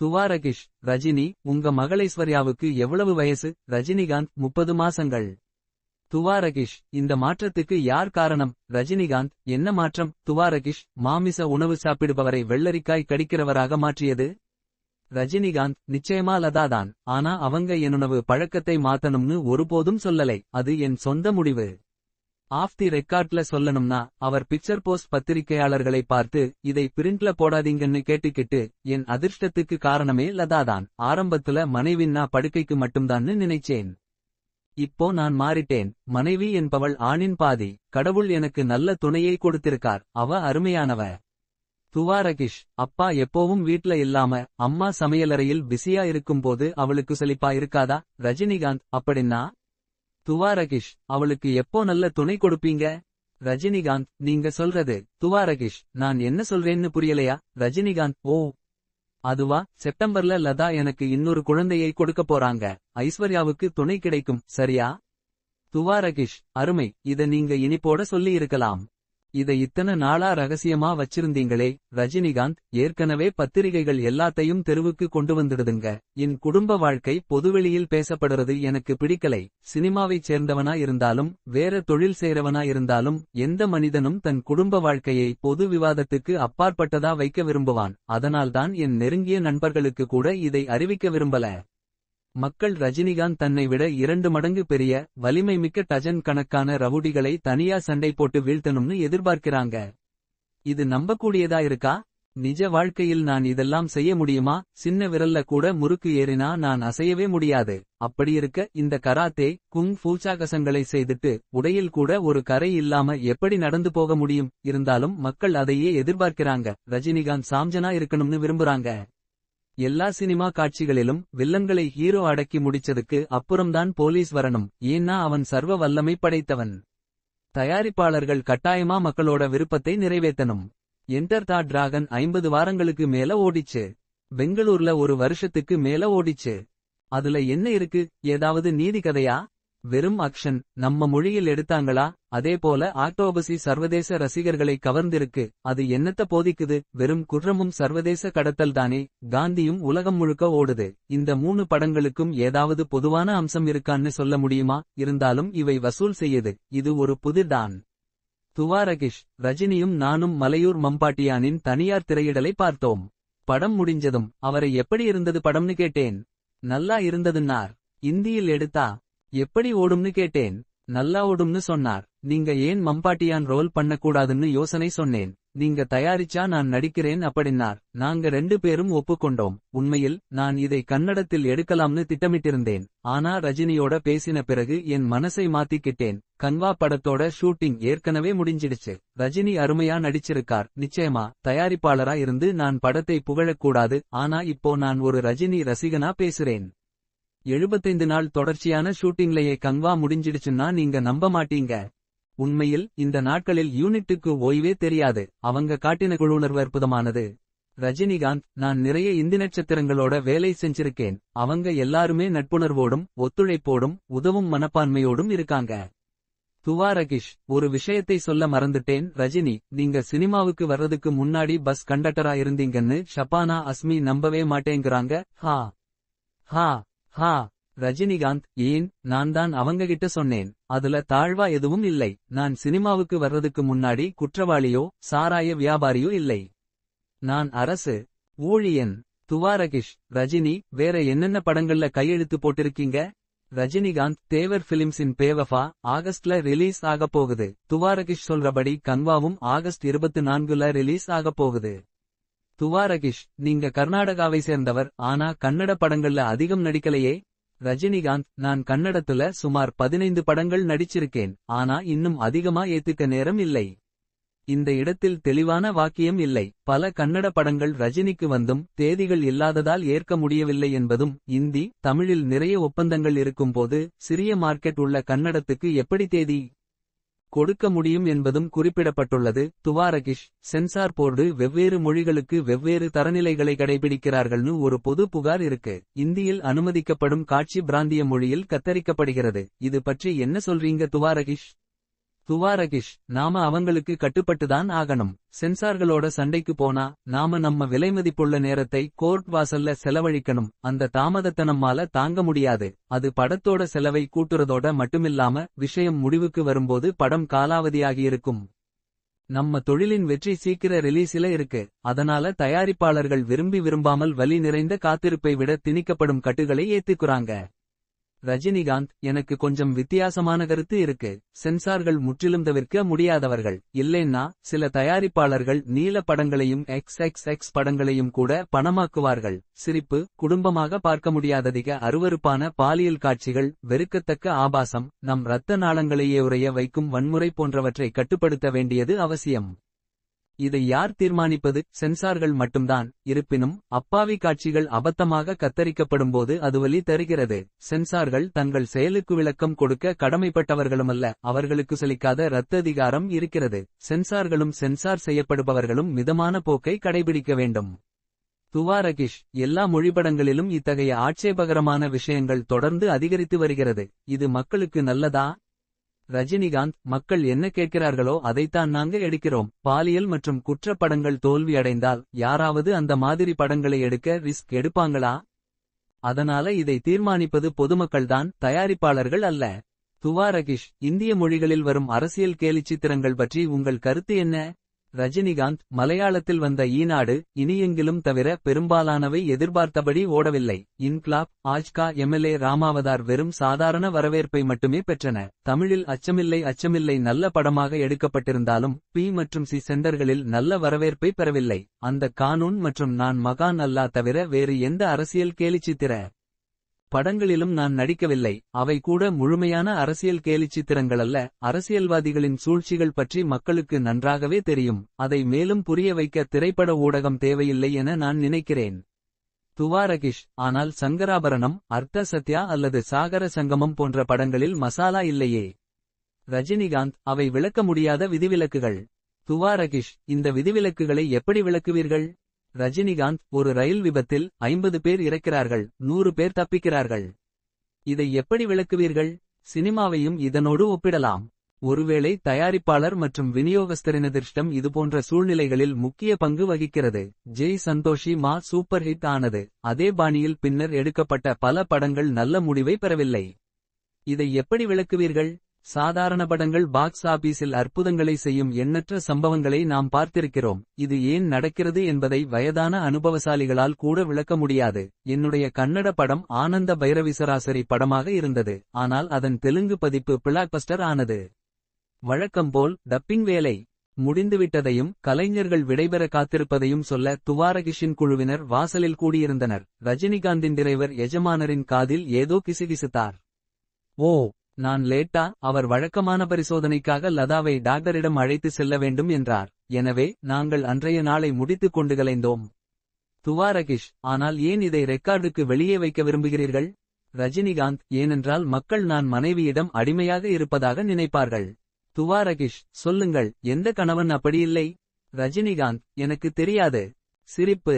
துவாரகிஷ் ரஜினி உங்க மகளைஸ்வர்யாவுக்கு எவ்வளவு வயசு? ரஜினிகாந்த் முப்பது மாசங்கள். துவாரகிஷ் இந்த மாற்றத்துக்கு யார் காரணம்? ரஜினிகாந்த் என்ன மாற்றம்? துவாரகிஷ் மாமிச உணவு சாப்பிடுபவரை வெள்ளரிக்காய் கடிக்கிறவராக மாற்றியது? ரஜினிகாந்த் நிச்சயமா லதாதான். ஆனா அவங்க என்னுணவு பழக்கத்தை மாத்தணும்னு ஒருபோதும் சொல்லலை. அது என் சொந்த முடிவு. ஆஃப் தி ரெக்கார்ட்ல சொல்லணும்னா அவர் பிக்சர் போஸ்ட் பத்திரிகையாளர்களை பார்த்து இதை பிரிண்ட்ல போடாதீங்கன்னு கேட்டுக்கிட்டு என் அதிர்ஷ்டத்துக்கு காரணமே லதாதான் ஆரம்பத்துல மனைவின்னா படுக்கைக்கு மட்டும்தான்னு நினைச்சேன். இப்போ நான் மாறிட்டேன். மனைவி என்பவள் ஆணின் பாதி. கடவுள் எனக்கு நல்ல துணையை கொடுத்திருக்கார். அவ அருமையானவ. துவாரகிஷ் அப்பா எப்போவும் வீட்ல இல்லாம அம்மா சமையலறையில் பிஸியா இருக்கும்போது அவளுக்கு செழிப்பா இருக்காதா? ரஜினிகாந்த் அப்படின்னா? துவாரகிஷ் அவளுக்கு எப்போ நல்ல துணை கொடுப்பீங்க? ரஜினிகாந்த் நீங்க சொல்றது துவாரகிஷ் நான் என்ன சொல்றேன்னு புரியலையா? ரஜினிகாந்த் ஓ. அதுவா? செப்டம்பர்ல லதா எனக்கு இன்னொரு குழந்தையை கொடுக்க போறாங்க. ஐஸ்வர்யாவுக்கு துணை கிடைக்கும் சரியா? துவாரகிஷ் அருமை இத நீங்க இனிப்போட சொல்லி இருக்கலாம். இதை இத்தனை நாளா ரகசியமா வச்சிருந்தீங்களே? ரஜினிகாந்த் ஏற்கனவே பத்திரிகைகள் எல்லாத்தையும் தெருவுக்கு கொண்டு வந்துடுதுங்க. என் குடும்ப வாழ்க்கை பொதுவெளியில் பேசப்படுறது எனக்கு பிடிக்கலை. சினிமாவைச் சேர்ந்தவனா இருந்தாலும் வேற தொழில் செய்றவனா இருந்தாலும் எந்த மனிதனும் தன் குடும்ப வாழ்க்கையை பொது விவாதத்துக்கு அப்பாற்பட்டதா வைக்க விரும்புவான். அதனால்தான் என் நெருங்கிய நண்பர்களுக்கு கூட இதை அறிவிக்க விரும்பல. மக்கள் ரஜினிகாந்த் தன்னை விட இரண்டு மடங்கு பெரிய வலிமை மிக்க டஜன் கணக்கான ரவுடிகளை தனியா சண்டை போட்டு வீழ்த்தணும்னு எதிர்பார்க்கிறாங்க. இது நம்பக்கூடியதா இருக்கா? நிஜ வாழ்க்கையில் நான் இதெல்லாம் செய்ய முடியுமா? சின்ன விரல்ல கூட முறுக்கு ஏறினா நான் அசையவே முடியாது. அப்படியிருக்க இந்த கராத்தே குங் பூச்சாகசங்களை செய்துட்டு உடையில் கூட ஒரு கரை இல்லாம எப்படி நடந்து போக முடியும்? இருந்தாலும் மக்கள் அதையே எதிர்பார்க்கிறாங்க. ரஜினிகாந்த் சாம்ஜனா இருக்கணும்னு விரும்புறாங்க. எல்லா சினிமா காட்சிகளிலும் வில்லன்களை ஹீரோ அடக்கி முடிச்சதுக்கு அப்புறம்தான் போலீஸ் வரணும். ஏன்னா அவன் சர்வ வல்லமை படைத்தவன். தயாரிப்பாளர்கள் கட்டாயமா மக்களோட விருப்பத்தை நிறைவேற்றணும். என்டர் தா டிராகன் ஐம்பது வாரங்களுக்கு மேல ஓடிச்சு. பெங்களூர்ல ஒரு வருஷத்துக்கு மேல ஓடிச்சு. அதுல என்ன இருக்கு? ஏதாவது நீதி கதையா? வெறும் அக்ஷன் நம்ம மொழியில் எடுத்தாங்களா? அதே போல ஆக்டோபசி சர்வதேச ரசிகர்களை கவர்ந்திருக்கு. அது என்னத்த போதிக்குது? வெறும் குற்றமும் சர்வதேச கடத்தல் தானே காந்தியும் உலகம் முழுக்க ஓடுது. இந்த மூணு படங்களுக்கும் ஏதாவது பொதுவான அம்சம் இருக்கான்னு சொல்ல முடியுமா? இருந்தாலும் இவை வசூல் செய்யுது. இது ஒரு புதிர்தான் துவாரகிஷ் ரஜினியும் நானும் மலையூர் மம்பாட்டியானின் தனியார் திரையிடலை பார்த்தோம். படம் முடிஞ்சதும் அவரை எப்படி இருந்தது படம்னு கேட்டேன். நல்லா இருந்ததுன்னார். இந்தியில் எடுத்தா? எப்படி ஓடும்னு கேட்டேன். நல்லா ஓடும்னு சொன்னார். நீங்க ஏன் மம்பாட்டியான் ரோல் பண்ணக்கூடாதுன்னு யோசனை சொன்னேன். நீங்க தயாரிச்சா நான் நடிக்கிறேன் அப்படின்னார். நாங்க ரெண்டு பேரும் ஒப்புக்கொண்டோம். உண்மையில் நான் இதை கன்னடத்தில் எடுக்கலாம்னு திட்டமிட்டிருந்தேன். ஆனா ரஜினியோட பேசின பிறகு என் மனசை மாத்திக்கிட்டேன். கன்வா படத்தோட ஷூட்டிங் ஏற்கனவே முடிஞ்சிடுச்சு. ரஜினி அருமையா நடிச்சிருக்கார். நிச்சயமா தயாரிப்பாளரா இருந்து நான் படத்தை புகழக்கூடாது. ஆனா இப்போ நான் ஒரு ரஜினி ரசிகனா பேசுறேன். எழுபத்தைந்து நாள் தொடர்ச்சியான ஷூட்டிங்லயே கங்வா முடிஞ்சிடுச்சுன்னா நீங்க நம்ப மாட்டீங்க. உண்மையில் இந்த நாட்களில் யூனிட்டுக்கு ஓய்வே தெரியாது. அவங்க காட்டின குழுணர்வு அற்புதமானது. ரஜினிகாந்த் நான் நிறைய இந்தி நட்சத்திரங்களோட வேலை செஞ்சிருக்கேன். அவங்க எல்லாருமே நட்புணர்வோடும் ஒத்துழைப்போடும் உதவும் மனப்பான்மையோடும் இருக்காங்க. துவாரகிஷ் ஒரு விஷயத்தை சொல்ல மறந்துட்டேன். ரஜினி நீங்க சினிமாவுக்கு வர்றதுக்கு முன்னாடி பஸ் கண்டக்டரா இருந்தீங்கன்னு ஷபானா அஸ்மி நம்பவே மாட்டேங்கிறாங்க. ஹா. ஹா. ஹா ரஜினிகாந்த் ஏன் நான் தான் அவங்க கிட்ட சொன்னேன். அதுல தாழ்வா எதுவும் இல்லை. நான் சினிமாவுக்கு வர்றதுக்கு முன்னாடி குற்றவாளியோ சாராய வியாபாரியோ இல்லை. நான் அரசு ஊழியன் துவாரகிஷ் ரஜினி வேற என்னென்ன படங்கள்ல கையெழுத்து போட்டிருக்கீங்க? ரஜினிகாந்த் தேவர் பிலிம்ஸின் பேவஃபா ஆகஸ்ட்ல ரிலீஸ் ஆக போகுது. துவாரகிஷ் சொல்றபடி கன்வாவும் ஆகஸ்ட் இருபத்தி நான்குல ரிலீஸ் ஆக போகுது. துவாரகிஷ் நீங்க கர்நாடகாவை சேர்ந்தவர் ஆனா கன்னட படங்கள்ல அதிகம் நடிக்கலையே? ரஜினிகாந்த் நான் கன்னடத்துல சுமார் பதினைந்து படங்கள் நடிச்சிருக்கேன் ஆனா இன்னும் அதிகமா ஏத்துக்க நேரம் இல்லை. இந்த இடத்தில் தெளிவான வாக்கியம் இல்லை. பல கன்னட படங்கள் ரஜினிக்கு வந்தும் தேதிகள் இல்லாததால் ஏற்க முடியவில்லை என்பதும் இந்தி தமிழில் நிறைய ஒப்பந்தங்கள் இருக்கும்போது சிறிய மார்க்கெட் உள்ள கன்னடத்துக்கு எப்படி தேதி? கொடுக்க முடியும் என்பதும் குறிப்பிடப்பட்டுள்ளது. துவாரகிஷ் சென்சார் போர்டு வெவ்வேறு மொழிகளுக்கு வெவ்வேறு தரநிலைகளை கடைபிடிக்கிறார்கள்னு ஒரு பொது புகார் இருக்கு. இந்தியில் அனுமதிக்கப்படும் காட்சி பிராந்திய மொழியில் கத்தரிக்கப்படுகிறது. இது பற்றி என்ன சொல்றீங்க துவாரகிஷ்? துவாரகிஷ் நாம அவங்களுக்கு கட்டுப்பட்டுதான் ஆகணும். சென்சார்களோட சண்டைக்கு போனா நாம நம்ம விலைமதிப்புள்ள நேரத்தை கோர்ட் வாசல்ல செலவழிக்கணும். அந்த தாமதத்தனம்மால தாங்க முடியாது. அது படத்தோட செலவை கூட்டுறதோட மட்டுமில்லாம விஷயம் முடிவுக்கு வரும்போது படம் காலாவதியாகியிருக்கும். நம்ம தொழிலின் வெற்றி சீக்கிர ரிலீஸில இருக்கு. அதனால தயாரிப்பாளர்கள் விரும்பி விரும்பாமல் வலி நிறைந்த காத்திருப்பை விட திணிக்கப்படும் கட்டுகளை ஏத்துக்குறாங்க. ரஜினிகாந்த் எனக்கு கொஞ்சம் வித்தியாசமான கருத்து இருக்கு. சென்சார்கள் முற்றிலும் தவிர்க்க முடியாதவர்கள். இல்லைன்னா சில தயாரிப்பாளர்கள் நீல படங்களையும் எக்ஸ் எக்ஸ் எக்ஸ் படங்களையும் கூட பணமாக்குவார்கள். சிரிப்பு குடும்பமாக பார்க்க முடியாததிக அருவருப்பான பாலியல் காட்சிகள் வெறுக்கத்தக்க ஆபாசம் நம் இரத்த நாளங்களையே உறைய வைக்கும் வன்முறை போன்றவற்றை கட்டுப்படுத்த வேண்டியது அவசியம். இதை யார் தீர்மானிப்பது? சென்சார்கள் மட்டும்தான். இருப்பினும் அப்பாவி காட்சிகள் அபத்தமாக கத்தரிக்கப்படும்போது அது வலி தருகிறது. சென்சார்கள் தங்கள் செயலுக்கு விளக்கம் கொடுக்க கடமைப்பட்டவர்களுமல்ல. அவர்களுக்கு செலிக்காத ரத்ததிகாரம் இருக்கிறது. சென்சார்களும் சென்சார் செய்யப்படுபவர்களும் மிதமான போக்கை கடைபிடிக்க வேண்டும். துவாரகிஷ் எல்லா மொழிபடங்களிலும் இத்தகைய ஆட்சேபகரமான விஷயங்கள் தொடர்ந்து அதிகரித்து வருகிறது. இது மக்களுக்கு நல்லதா? ரஜினிகாந்த் மக்கள் என்ன கேட்கிறார்களோ அதைத்தான் நாங்க எடுக்கிறோம். பாலியல் மற்றும் குற்றப்படங்கள் தோல்வி அடைந்தால் யாராவது அந்த மாதிரி படங்களை எடுக்க ரிஸ்க் எடுப்பாங்களா? அதனால இதை தீர்மானிப்பது பொதுமக்கள்தான் தயாரிப்பாளர்கள் அல்ல. துவாரகிஷ் இந்திய மொழிகளில் வரும் அரசியல் கேலிச்சித்திரங்கள் பற்றி உங்கள் கருத்து என்ன? ரஜினிகாந்த் மலையாளத்தில் வந்த ஈனாடு இனியெங்கிலும் தவிர பெரும்பாலானவை எதிர்பார்த்தபடி ஓடவில்லை. இன்க்லாப் ஆஜ்கா எம்எல்ஏ ராமாவதார் வெறும் சாதாரண வரவேற்பை மட்டுமே பெற்றன. தமிழில் அச்சமில்லை அச்சமில்லை நல்ல படமாக எடுக்கப்பட்டிருந்தாலும் பி மற்றும் சி சென்டர்களில் நல்ல வரவேற்பை பெறவில்லை. அந்த கானூன் மற்றும் நான் மகான் அல்லா தவிர வேறு எந்த அரசியல் கேலிச்சித்திர படங்களிலும் நான் நடிக்கவில்லை. அவை கூட முழுமையான அரசியல் கேலிச்சித்திரங்களல்ல அரசியல்வாதிகளின் சூழ்ச்சிகள் பற்றி மக்களுக்கு நன்றாகவே தெரியும். அதை மேலும் புரிய வைக்க திரைப்பட ஊடகம் தேவையில்லை என நான் நினைக்கிறேன். துவாரகிஷ் ஆனால் சங்கராபரணம் அர்த்த சத்யா அல்லது சாகர சங்கமம் போன்ற படங்களில் மசாலா இல்லையே. ரஜினிகாந்த் அவை விளக்க முடியாத விதிவிலக்குகள். துவாரகிஷ் இந்த விதிவிலக்குகளை எப்படி விளக்குவீர்கள்? ரஜினிகாந்த் ஒரு ரயில் விபத்தில் ஐம்பது பேர் இறக்கிறார்கள் நூறு பேர் தப்பிக்கிறார்கள். இதை எப்படி விளக்குவீர்கள்? சினிமாவையும் இதனோடு ஒப்பிடலாம். ஒருவேளை தயாரிப்பாளர் மற்றும் விநியோகஸ்தரினதிர்ஷ்டம் இதுபோன்ற சூழ்நிலைகளில் முக்கிய பங்கு வகிக்கிறது. ஜெய் சந்தோஷி மா சூப்பர் ஹிட் ஆனது. அதே பாணியில் பின்னர் எடுக்கப்பட்ட பல படங்கள் நல்ல முடிவை பெறவில்லை. இதை எப்படி விளக்குவீர்கள்? சாதாரண படங்கள் பாக்ஸ் ஆபீஸில் அற்புதங்களை செய்யும் எண்ணற்ற சம்பவங்களை நாம் பார்த்திருக்கிறோம். இது ஏன் நடக்கிறது என்பதை வயதான அனுபவசாலிகளால் கூட விளக்க முடியாது. என்னுடைய கன்னட படம் ஆனந்த பைரவிசராசரி படமாக இருந்தது. ஆனால் அதன் தெலுங்கு பதிப்பு பிளாக்பஸ்டர் ஆனது. வழக்கம்போல் டப்பிங் வேலை முடிந்துவிட்டதையும் கலைஞர்கள் விடைபெற காத்திருப்பதையும் சொல்ல துவாரகிஷின் குழுவினர் வாசலில் கூடியிருந்தனர். ரஜினிகாந்தின் டிரைவர் எஜமானரின் காதில் ஏதோ கிசுகிசுத்தார். ஓ நான் லேட்டா அவர் வழக்கமான பரிசோதனைக்காக லதாவை டாக்டரிடம் அழைத்து செல்ல வேண்டும் என்றார். எனவே நாங்கள் அன்றைய நாளை முடித்துக் கொண்டு கலைந்தோம். துவாரகிஷ் ஆனால் ஏன் இதை ரெக்கார்டுக்கு வெளியே வைக்க விரும்புகிறீர்கள்? ரஜினிகாந்த் ஏனென்றால் மக்கள் நான் மனைவியிடம் அடிமையாக இருப்பதாக நினைப்பார்கள். துவாரகிஷ் சொல்லுங்கள் எந்த கணவன் அப்படியில்லை? ரஜினிகாந்த் எனக்கு தெரியாது. சிரிப்பு.